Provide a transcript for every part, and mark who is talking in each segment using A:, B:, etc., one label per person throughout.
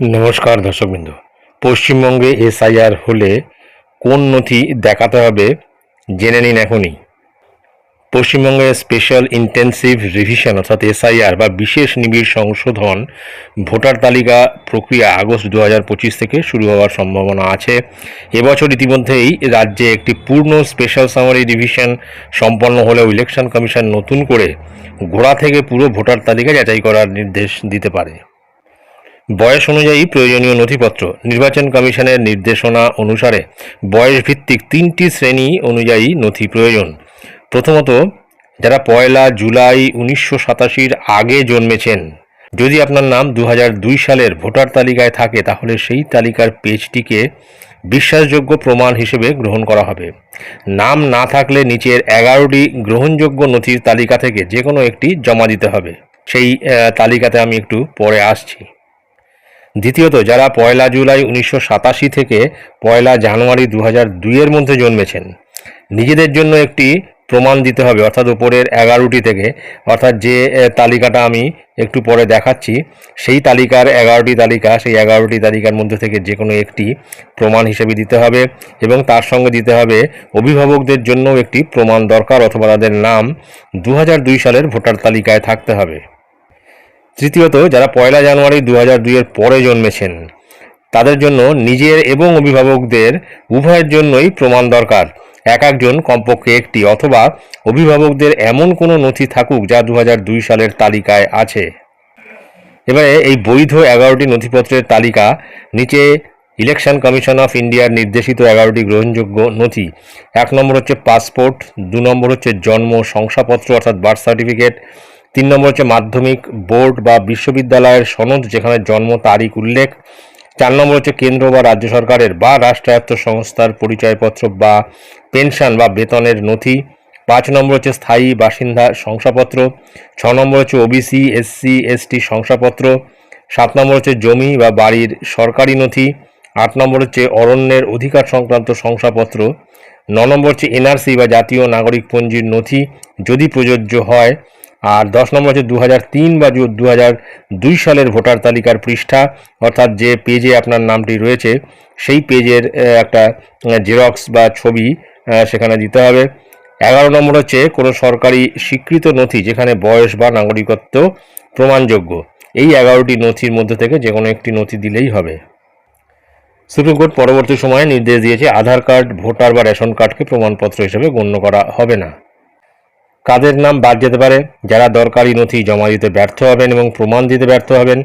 A: নমস্কার দর্শকবৃন্দ। পশ্চিমবঙ্গে এসআইআর হলে কোন নথি দেখাতে হবে জেনে নিন এখনই। পশ্চিমবঙ্গে স্পেশাল ইন্টেন্সিভ রিভিশন অর্থাৎ এসআইআর বা বিশেষ নিবিড় সংশোধন ভোটার তালিকা প্রক্রিয়া আগস্ট দু হাজার পঁচিশ থেকে শুরু হওয়ার সম্ভাবনা আছে। এবছর ইতিমধ্যেই রাজ্যে একটি পূর্ণ স্পেশাল সামারি রিভিশন সম্পন্ন হলেও ইলেকশন কমিশন নতুন করে গোড়া থেকে পুরো ভোটার তালিকা যাচাই করার নির্দেশ দিতে পারে। বয়স অনুযায়ী প্রয়োজনীয় নথিপত্র। নির্বাচন কমিশনের নির্দেশনা অনুসারে বয়স ভিত্তিক তিনটি শ্রেণি অনুযায়ী নথি প্রয়োজন। প্রথমত, যারা পয়লা জুলাই উনিশশো সাতাশির আগে জন্মেছেন। যদি আপনার নাম দু সালের ভোটার তালিকায় থাকে, তাহলে সেই তালিকার পেজটিকে বিশ্বাসযোগ্য প্রমাণ হিসেবে গ্রহণ করা হবে। নাম না থাকলে নিচের এগারোটি গ্রহণযোগ্য নথির তালিকা থেকে যে কোনো একটি জমা দিতে হবে। সেই তালিকাতে আমি একটু পরে আসছি। দ্বিতীয়ত, যারা পয়লা জুলাই উনিশশো সাতাশি থেকে পয়লা জানুয়ারি দু হাজার দুইয়ের মধ্যে জন্মেছেন, নিজেদের জন্য একটি প্রমাণ দিতে হবে, অর্থাৎ উপরের এগারোটি থেকে, অর্থাৎ যে তালিকাটা আমি একটু পরে দেখাচ্ছি, সেই তালিকার এগারোটি তালিকা, সেই এগারোটি তালিকার মধ্যে থেকে যে কোনো একটি প্রমাণ হিসেবে দিতে হবে এবং তার সঙ্গে দিতে হবে অভিভাবকদের জন্য একটি প্রমাণ দরকার অথবা তাদের নাম দু সালের ভোটার তালিকায় থাকতে হবে। তৃতীয়ত, যারা পয়লা জানুয়ারি দু হাজার দুইয়ের পরে জন্মেছেন, তাদের জন্য নিজের এবং অভিভাবকদের উভয়ের জন্যই প্রমাণ দরকার। এক একজন কমপক্ষে একটি, অথবা অভিভাবকদের এমন কোনো নথি থাকুক যা দু দুই সালের তালিকায় আছে। এবারে এই বৈধ এগারোটি নথিপত্রের তালিকা নিচে ইলেকশন কমিশন অফ ইন্ডিয়ার নির্দেশিত এগারোটি গ্রহণযোগ্য নথি। এক নম্বর হচ্ছে পাসপোর্ট, দু নম্বর হচ্ছে জন্ম, শংসাপত্র, অর্থাৎ বার্থ সার্টিফিকেট তিন নম্বর হচ্ছে মাধ্যমিক বোর্ড বা বিশ্ববিদ্যালয়ের সনদ, যেখানে জন্ম, তারিখ উল্লেখ। চার নম্বর হচ্ছে কেন্দ্র বা রাজ্য সরকারের বা রাষ্ট্রায়ত্ত সংস্থার পরিচয়পত্র বা পেনশন বা বেতনের নথি। পাঁচ নম্বর হচ্ছে স্থায়ী বাসিন্দা শংসাপত্র। ছ নম্বর হচ্ছে ওবিসি, এসসি, এসটি শংসাপত্র। সাত নম্বর হচ্ছে জমি বা বাড়ির সরকারি নথি। আট নম্বর হচ্ছে অরণ্যের অধিকার সংক্রান্ত শংসাপত্র। ন নম্বর হচ্ছে এনআরসি বা জাতীয় নাগরিক পঞ্জির নথি, যদি প্রযোজ্য হয়। আর দশ নম্বর হচ্ছে দু হাজার তিন বা দু দুই সালের ভোটার তালিকার পৃষ্ঠা, অর্থাৎ যে পেজে আপনার নামটি রয়েছে, সেই পেজের একটা জেরক্স বা ছবি সেখানে দিতে হবে। এগারো নম্বর হচ্ছে কোনো সরকারি স্বীকৃত নথি, যেখানে বয়স বা নাগরিকত্ব প্রমাণযোগ্য। এই এগারোটি নথির মধ্যে থেকে যে কোনো একটি নথি দিলেই হবে। সুপ্রিম কোর্ট পরবর্তী সময়ে নির্দেশ দিয়েছে, আধার কার্ড, ভোটার বা রেশন কার্ডকে প্রমাণপত্র হিসেবে গণ্য করা হবে না। কাদের নাম বাদ যেতে পারে। যারা দরকারি নথি জমা দিতে ব্যর্থ হবেন এবং প্রমাণ দিতে ব্যর্থ হবেন,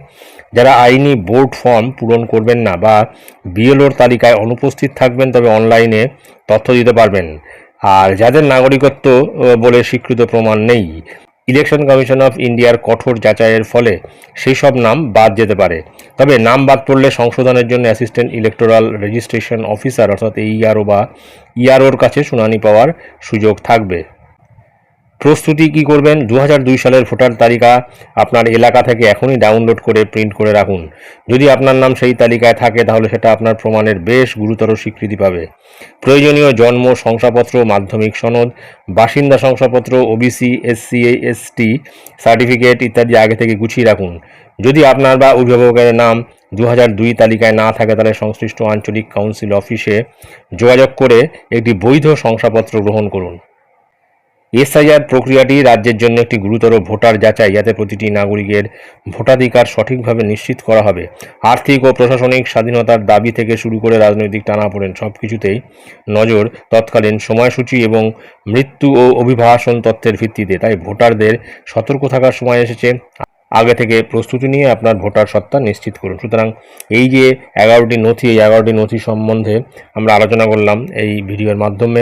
A: যারা আইনি বোর্ড ফর্ম পূরণ করবেন না বা বিএলওর তালিকায় অনুপস্থিত থাকবেন তবে অনলাইনে তথ্য দিতে পারবেন। আর যাদের নাগরিকত্ব বলে স্বীকৃত প্রমাণ নেই, ইলেকশন কমিশন অফ ইন্ডিয়ার কঠোর যাচাইয়ের ফলে সেই সব নাম বাদ যেতে পারে। তবে নাম বাদ পড়লে সংশোধনের জন্য অ্যাসিস্ট্যান্ট ইলেকটোরাল রেজিস্ট্রেশন অফিসার, অর্থাৎ এইআরও বা ইআরওর কাছে শুনানি পাওয়ার সুযোগ থাকবে। প্রস্তুতি কি করবেন? দু সালের ভোটার তালিকা আপনার এলাকা থেকে এখনই ডাউনলোড করে প্রিন্ট করে রাখুন। যদি আপনার নাম সেই তালিকায় থাকে, তাহলে সেটা আপনার প্রমাণের বেশ গুরুতর স্বীকৃতি পাবে। প্রয়োজনীয় জন্ম, শংসাপত্র, মাধ্যমিক সনদ, বাসিন্দা শংসাপত্র ওবিসি এসসি এসটি সার্টিফিকেট ইত্যাদি আগে থেকে গুছিয়ে রাখুন। যদি আপনার বা অভিভাবকের নাম দু দুই তালিকায় না থাকে, তাহলে সংশ্লিষ্ট আঞ্চলিক কাউন্সিল অফিসে যোগাযোগ করে একটি বৈধ শংসাপত্র গ্রহণ করুন। এসআইআর প্রক্রিয়াটি রাজ্যের জন্য একটি গুরুতর ভোটার যাচাই, যাতে প্রতিটি নাগরিকের ভোটাধিকার সঠিকভাবে নিশ্চিত করা হবে। আর্থিক ও প্রশাসনিক স্বাধীনতার দাবি থেকে শুরু করে রাজনৈতিক টানাপোড়েন সব কিছুতেই নজর তৎকালীন সময়সূচি এবং মৃত্যু ও অভিবাসন তথ্যের ভিত্তিতে। তাই ভোটারদের সতর্ক থাকার সময় এসেছে। আগে থেকে প্রস্তুতি নিয়ে আপনার ভোটার সত্তা নিশ্চিত করুন। সুতরাং এই যে এগারোটি নথি, এই এগারোটি নথি সম্বন্ধে আমরা আলোচনা করলাম এই ভিডিওর মাধ্যমে।